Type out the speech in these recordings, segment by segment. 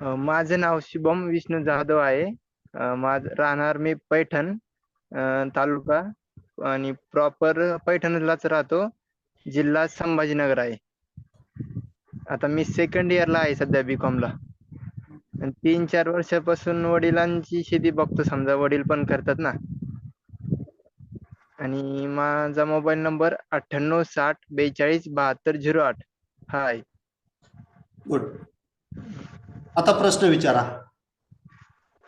माझं नाव शुभम विष्णू जाधव आहे. माझ राहणार मी पैठण तालुका आणि प्रॉपर पैठणलाच राहतो. जिल्हा संभाजीनगर आहे. आता मी सेकंड इयरला आहे सध्या बी ला. आणि तीन चार वर्षापासून वडिलांची शेती बघतो समजा वडील पण करतात ना. आणि माझा मोबाईल नंबर अठ्ठ्याण्णव साठ बेचाळीस बहात्तर झिरो आठ. हा आहे. गुड आता प्रश्न विचारा.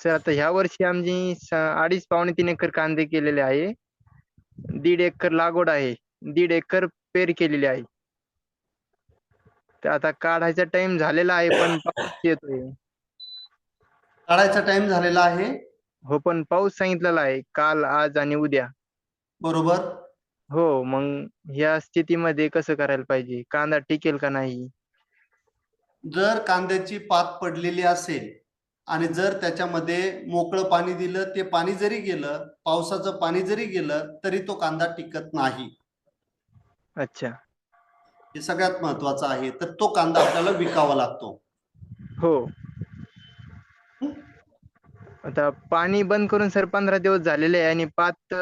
सर आता ह्या वर्षी आमची अडीच पावणे तीन एकर कांदे केलेले आहे. दीड एकर लागवड आहे. दीड एकर पेर केलेली आहे. तर आता काढायचा टाइम झालेला आहे पण पाऊस येतोय. काढायचा टाइम झालेला आहे. हो पण पाऊस सांगितलेला आहे. काल आज आणि उद्या. बरोबर. हो मग ह्या स्थितीमध्ये कसं करायला पाहिजे? कांदा टिकेल का नाही? जर कांद्याची पात पडलेली असेल आणि जर त्याच्यामध्ये मोकळं पाणी दिलं ते पाणी जरी गेलं पावसाचं पाणी जरी गेलं तरी तो कांदा टिकत नाही. अच्छा. हे सगळ्यात महत्वाचं आहे. तर तो कांदा आपल्याला विकावा लागतो. हो. आता पाणी बंद करून सर पंधरा दिवस झालेले आहे आणि पात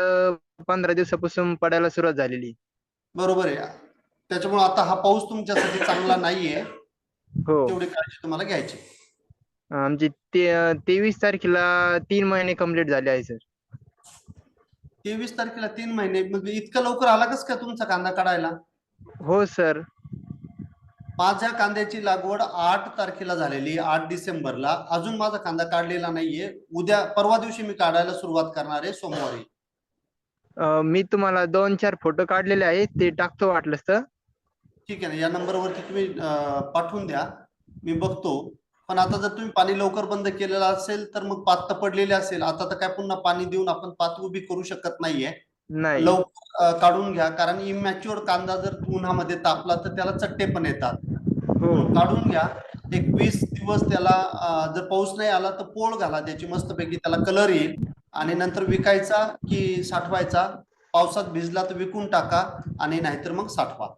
पंधरा दिवसापासून पडायला सुरुवात झालेली बरोबर आहे. त्याच्यामुळे आता हा पाऊस तुमच्यासाठी चांगला नाहीये. हो. तेवढी काळजी तुम्हाला घ्यायची. आमची ते तेवीस तारखेला तीन महिने कंप्लीट झाले आहे सर तेवीस तारखेला तीन महिने मग इतकं लवकर आला कस का तुमचा कांदा काढायला? हो सर माझ्या कांद्याची लागवड आठ तारखेला झालेली आठ डिसेंबरला. अजून माझा कांदा काढलेला नाहीये. उद्या परवा दिवशी मी काढायला सुरुवात करणार आहे सोमवारी. अं, मी तुम्हाला दोन चार फोटो काढलेले आहेत ते टाकतो वाटलंस तर. ठीक आहे ना या नंबरवरती तुम्ही पाठवून द्या. मी बघतो. पण आता जर तुम्ही पाणी लवकर बंद केलेलं असेल तर मग पात तर पडलेली असेल. आता तर काय पुन्हा पाणी देऊन आपण पात उभी करू शकत नाहीये. नाही. लवकर काढून घ्या. कारण इमॅच्युअर कांदा जर उन्हामध्ये तापला तर त्याला चट्टे पण येतात. हो. काढून घ्या. एक वीस दिवस त्याला जर पाऊस नाही आला तर पोळ घाला. त्याची मस्तपैकी त्याला कलर येईल. आणि नंतर विकायचा की साठवायचा. पावसात भिजला तर विकून टाका. आणि नाहीतर मग साठवा.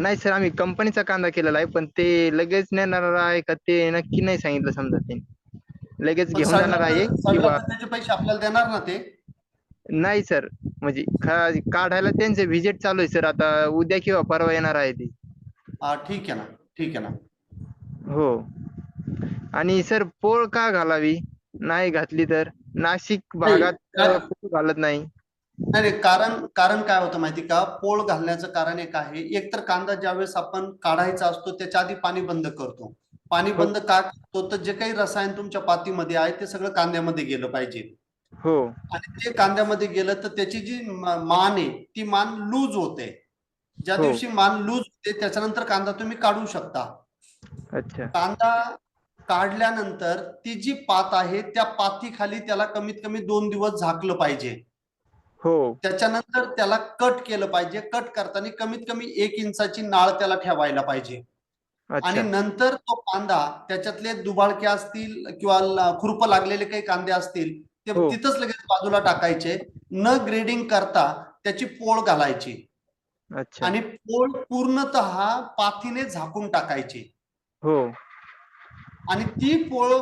नाही सर आम्ही कंपनीचा कांदा केलेला आहे पण ते लगेच नेणार आहे का ते नक्की नाही सांगितलं समजा ते लगेच घेऊन जाणार आहे तर- सडला किंवा तर त्याचे पैसे आपल्याला देणार ना ते? नाही सर म्हणजे खा- काढायला त्यांचे व्हिजिट चालू आहे सर आता उद्या किंवा परवा येणार आहे ते. हा ठीक आहे ना ठीक आहे ना. हो. आणि सर पोळ का घालावी? नाही घातली तर? नाशिक भागात अं, पोळ घालत नाही. नाही नाही, कारण कारण काय होतं माहिती का? पोळ घालण्याचं कारण एक आहे. एकतर कांदा ज्यावेळेस आपण काढायचा असतो त्याच्या आधी पाणी बंद करतो. पाणी हो. बंद का करतो तर जे काही रसायन तुमच्या पातीमध्ये आहे ते सगळं कांद्यामध्ये गेलं पाहिजे. हो. आणि ते कांद्यामध्ये गेलं तर त्याची जी मान आहे ती मान लूज होते. ज्या हो. दिवशी मान लूज होते त्याच्यानंतर कांदा तुम्ही काढू शकता. अच्छा. कांदा काढल्यानंतर ती जी पात आहे त्या पातीखाली त्याला कमीत कमी दोन दिवस झाकलं पाहिजे. हो. त्याच्यानंतर त्याला कट केलं पाहिजे. कट करताना कमीत कमी एक इंचाची नाळ त्याला ठेवायला पाहिजे. आणि नंतर तो कांदा त्याच्यातले दुबाळके असतील किंवा खुरप लागलेले काही कांदे असतील ते हो. तिथंच लगेच बाजूला टाकायचे. न ग्रेडिंग करता त्याची पोळ घालायची. अच्छा. आणि पोळ पूर्णतः पाथीने झाकून टाकायची. हो. आणि ती पोळ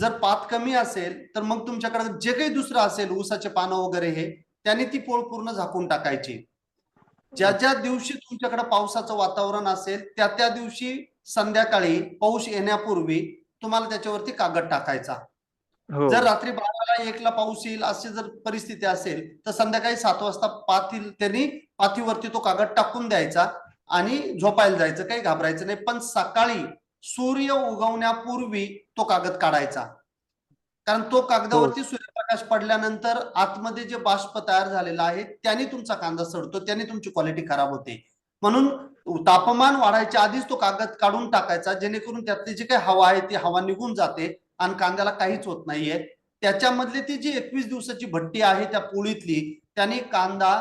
जर पात कमी असेल तर मग तुमच्याकडे जे काही दुसरं असेल ऊसाचे पानं वगैरे हे त्याने ती पोळ पूर्ण झाकून टाकायची. ज्या ज्या दिवशी तुमच्याकडे पावसाचं वातावरण असेल त्या त्या दिवशी संध्याकाळी पाऊस येण्यापूर्वी तुम्हाला त्याच्यावरती कागद टाकायचा. हो. जर रात्री बाराला एकला पाऊस येईल अशी जर परिस्थिती असेल तर संध्याकाळी सात वाजता पाथी त्यांनी पाथीवरती तो कागद टाकून द्यायचा आणि झोपायला जायचं. काही घाबरायचं नाही पण सकाळी सूर्य उगवण्यापूर्वी तो कागद काढायचा. कारण तो कागदावरती प्रकाश पडल्यानंतर आतमध्ये जे बाष्प तयार झालेला आहे त्याने तुमचा कांदा सडतो त्याने तुमची क्वालिटी खराब होते. म्हणून तापमान वाढायच्या आधीच तो कागद काढून टाकायचा जेणेकरून त्यातली जी काही हवा आहे ती हवा निघून जाते आणि कांद्याला काहीच होत नाहीये. त्याच्यामधली ती जी एकवीस दिवसाची भट्टी आहे त्या पोळीतली त्याने कांदा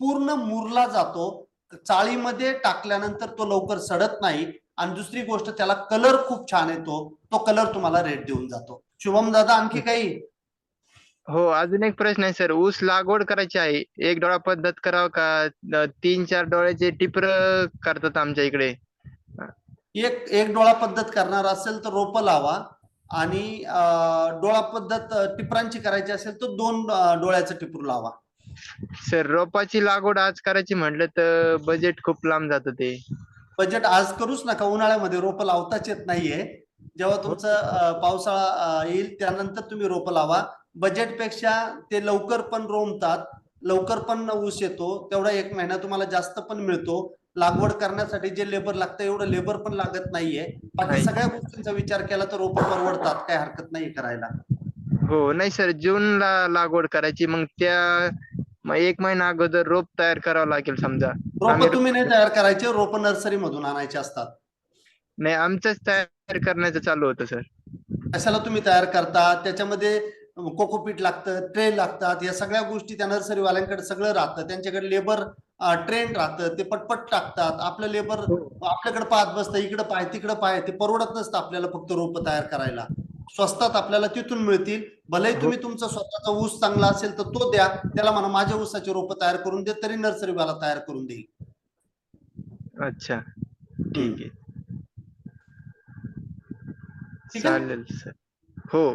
पूर्ण मुरला जातो. चाळीमध्ये टाकल्यानंतर तो लवकर सडत नाही आणि दुसरी गोष्ट त्याला कलर खूप छान येतो. तो कलर तुम्हाला रेट देऊन जातो. शुभम दादा आणखी काही? हो अजून एक प्रश्न आहे सर. ऊस लागवड करायची आहे. एक डोळा पद्धत करावं का? अं, तीन चार डोळ्याचे टिपर करतात आमच्या इकडे. एक एक डोळा पद्धत करणार असेल तर रोपं लावा आणि अं, डोळा पद्धत अं, टिपरांची करायची असेल तर दोन अं, डोळ्याचं टिपूर लावा. सर रोपाची लागवड आज करायची म्हटलं तर बजेट खूप लांब जातं ते. बजेट आज करूच नका. उन्हाळ्यामध्ये रोपं लावताच येत नाहीये. जेव्हा तुमचं अं, पावसाळा अं, येईल त्यानंतर तुम्ही रोपं लावा. बजेटपेक्षा ते लवकर पण रोमतात लवकर पण ऊस येतो तेवढा एक महिना तुम्हाला जास्त पण मिळतो. लागवड करण्यासाठी जे लेबर लागतं एवढं लेबर पण लागत नाहीये. बाकी. सगळ्या गोष्टींचा विचार केला तर रोपं परवडतात काय हरकत नाही करायला. हो नाही सर जूनला लागवड करायची मग त्या मग एक महिना अगोदर रोप तयार करावं लागेल समजा. रोपं तुम्ही नाही तयार करायचे रोपं नर्सरी मधून आणायचे असतात. नाही आमचंच तयार करण्याचं चालू होतं सर. कशाला तुम्ही तयार करता? त्याच्यामध्ये कोकोपीट लागतं ट्रे लागतात या सगळ्या गोष्टी त्या नर्सरीवाल्यांकडे सगळं राहतं. त्यांच्याकडे लेबर ट्रेंड राहतं ते पटपट टाकतात. आपलं लेबर आपल्याकडे पाहत बसतं इकडं पाय तिकडं पाय ते परवडत नसतं आपल्याला फक्त रोपं तयार करायला. स्वस्तात आपल्याला तिथून मिळतील. भलेही तुम्ही तुमचा स्वतःचा ऊस चांगला असेल तर तो द्या. त्याला म्हणा माझ्या ऊसाची रोपं तयार करून दे तरी नर्सरीवाला तयार करून देईल. अच्छा. ठीक आहे. ठीक आहे? चालेल सर. हो.